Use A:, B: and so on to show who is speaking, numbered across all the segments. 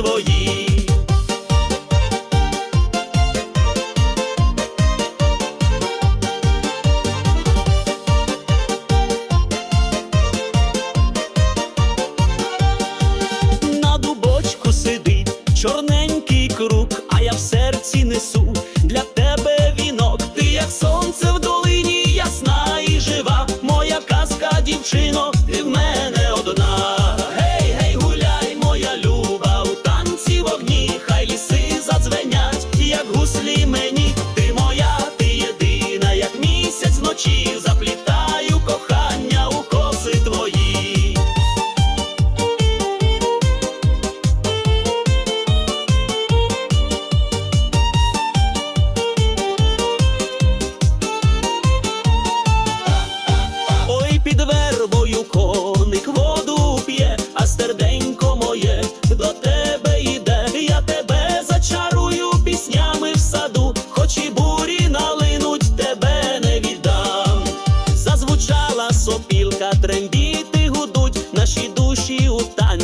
A: твої. На дубочку сидить чорненький круг, а я в серці несу для тебе вінок. Ти як сонце в долині, ясна і жива, моя казка дівчино. Помисли мені.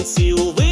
A: Українці увесь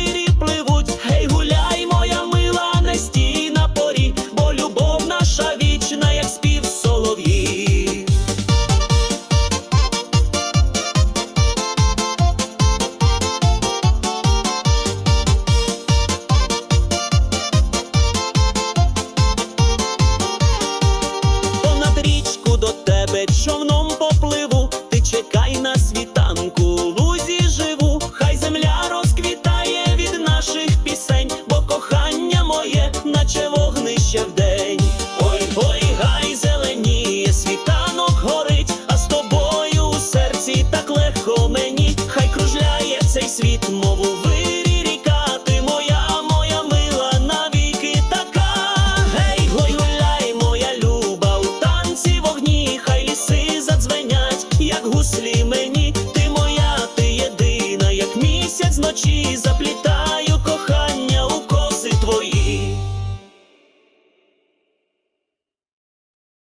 A: наче вогнище в день, Ой, ой, гай зеленіє, світанок горить, а з тобою у серці так легко мені, хай кружляє цей світ, мову вирі ріка, ти моя, моя мила, навіки така. Гей, гой, гуляй, моя люба, у танці вогні, хай ліси задзвенять, як гуслі мені.